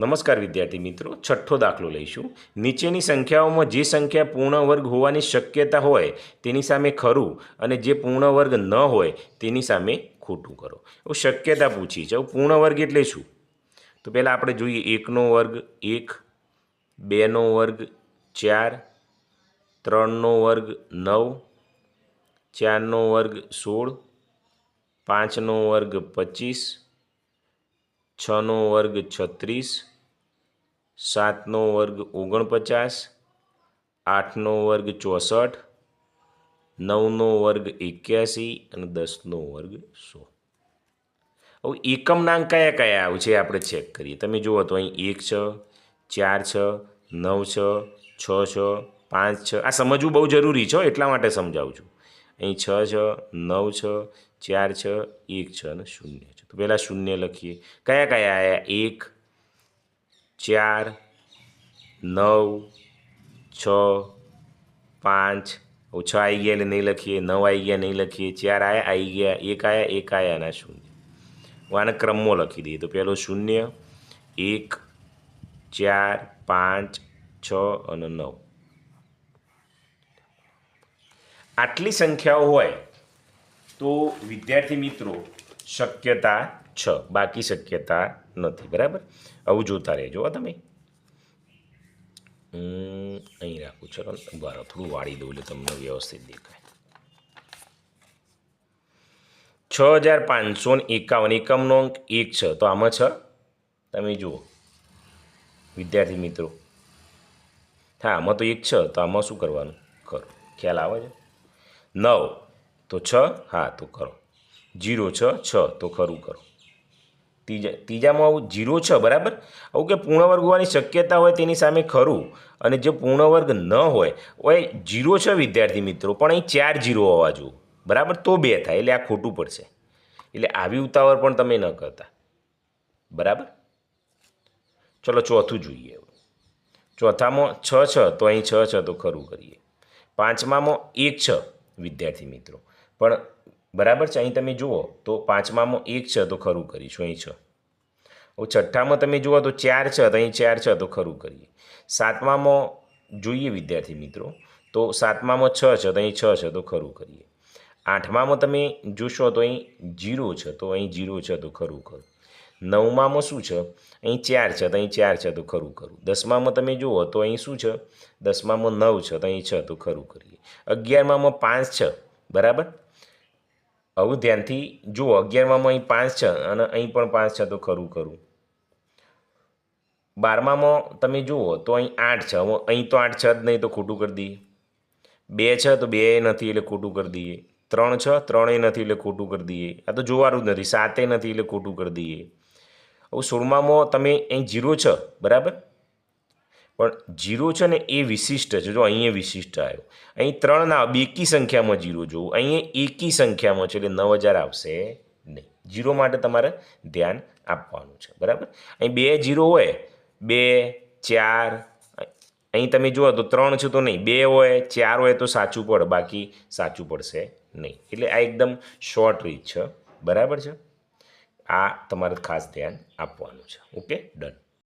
નમસ્કાર વિદ્યાર્થી મિત્રો, છઠ્ઠો દાખલો લઈશું. નીચેની સંખ્યાઓમાં જે સંખ્યા પૂર્ણ વર્ગ હોવાની શક્યતા હોય તેની સામે ખરું અને જે પૂર્ણ વર્ગ ન હોય તેની સામે ખોટું કરો. એવું શક્યતા પૂછી છે. પૂર્ણ વર્ગ એટલે શું? તો પહેલાં આપણે જોઈએ એકનો વર્ગ એક, બેનો વર્ગ ચાર, ત્રણનો વર્ગ નવ, ચારનો વર્ગ સોળ, પાંચનો વર્ગ પચીસ, છનો વર્ગ છત્રીસ સાતનો વર્ગ ઓગણપચાસ, આઠનો વર્ગ ચોસઠ, નવનો વર્ગ એક્યાસી અને દસનો વર્ગ સો. હવે એકમનાંક કયા કયા આવે છે આપણે ચેક કરીએ. તમે જુઓ તો અહીં એક છ, ચાર છ, નવ છ છ છ, પાંચ છ. આ સમજવું બહુ જરૂરી છે એટલા માટે સમજાવું છું. અહીં છ છ, નવ છ, ચાર છ, એક છ અને શૂન્ય છે. તો પહેલાં શૂન્ય લખીએ. કયા કયા આવ્યા એક ચાર, નવ, છ, પાંચ. છ આવી ગયા એટલે નહીં લખીએ, નવ આવી ગયા, નહીં લખીએ, ચાર આયા આવી ગયા, એક આયા એક આયા અને શૂન્ય. હું આને ક્રમમાં લખી દઈએ. તો પહેલો શૂન્ય, એક, ચાર, પાંચ, છ અને નવ. આટલી સંખ્યાઓ હોય તો વિદ્યાર્થી મિત્રો શક્યતા છ. બાકી શક્યતા નથી. બરાબર? આવું જોતા રહેજો તમે. અહીં રાખું. ચલો બરાબર થોડું વાળી દઉં એટલે તમને વ્યવસ્થિત દેખાય. છ હજાર પાંચસો ને એકાવન. એકમનો અંક એક છે. તો આમાં છ? તમે જુઓ. વિદ્યાર્થી મિત્રો. હા, આમાં તો એક છે. તો આમાં શું કરવાનું? કરો. ખ્યાલ આવે છે? નવ. તો છ? હા, તો કરો. જીરો છ છ. તો ખરું કરો. ત્રીજા, ત્રીજામાં આવું જીરો છ, બરાબર? આવું કે પૂર્ણવર્ગ હોવાની શક્યતા હોય તેની સામે ખરું. અને જે પૂર્ણવર્ગ ન હોય હોય જીરો છ વિદ્યાર્થી મિત્રો, પણ અહીં ચાર જીરો હોવા જુઓ. બરાબર? તો બે થાય, એટલે આ ખોટું પડશે. એટલે આવી ઉતાવળ પણ તમે ન કરતા. બરાબર? ચલો, ચોથું જોઈએ ચોથામાં છ છ, તો અહીં છ છ, તો ખરું કરીએ. પાંચમામાં એક છ, વિદ્યાર્થી મિત્રો. પણ બરાબર છે? અહીં તમે જુઓ, તો પાંચમામાં એક છે તો ખરું કરીશું, અહીં છ. હવે છઠ્ઠામાં તમે જુઓ તો ચાર છ, તો અહીં ચાર છે તો ખરું કરીએ. સાતમામાં જોઈએ વિદ્યાર્થી મિત્રો, તો સાતમામાં છ છે, તો અહીં છ છે તો ખરું કરીએ. આઠમામાં તમે જોશો તો અહીં જીરો છે, તો અહીં જીરો છે તો ખરું ખરું નવમામાં શું છે? અહીં ચાર છે, તો અહીં ચાર છે તો ખરું ખરું દસમામાં તમે જુઓ તો અહીં શું છે? દસમામાં નવ છે, તો અહીં છ તો ખરું કરીએ. અગિયારમામાં પાંચ છે, બરાબર? હવે ધ્યાનથી જુઓ અગિયારમામાં અહીં પાંચ છે અને અહીં પણ પાંચ છે, તો ખરું ખરું. બારમામાં તમે જુઓ, તો અહીં આઠ છે. હવે અહીં તો આઠ છે જ નહીં, તો ખોટું કરી દઈએ. બે છે, તો બે નથી, એટલે ખોટું કરી દઈએ. ત્રણ છે, ત્રણેય નથી, એટલે ખોટું કરી દઈએ. આ તો જોવાનું જ નથી. સાતે નથી, એટલે ખોટું કરી દઈએ. હવે સોળમામાં તમે અહીં જીરો છે, બરાબર? પણ જીરો છે ને એ વિશિષ્ટ છે. જો અહીંયા વિશિષ્ટ આવ્યો. અહીં ત્રણ ના બેકી સંખ્યામાં જીરો જોવું. અહીંયા એકી સંખ્યામાં છે એટલે નવ હજાર આવશે નહીં. જીરો માટે તમારે ધ્યાન આપવાનું છે. બરાબર? અહીં બે જીરો હોય, બે, ચાર, અહીં તમે જુઓ તો ત્રણ છે તો નહીં. બે હોય, ચાર હોય તો સાચું પડે. બાકી સાચું પડશે નહીં. એટલે આ એકદમ શોર્ટ રીત છે. બરાબર છે? આ તમારે ખાસ ધ્યાન આપવાનું છે. ઓકે? ડન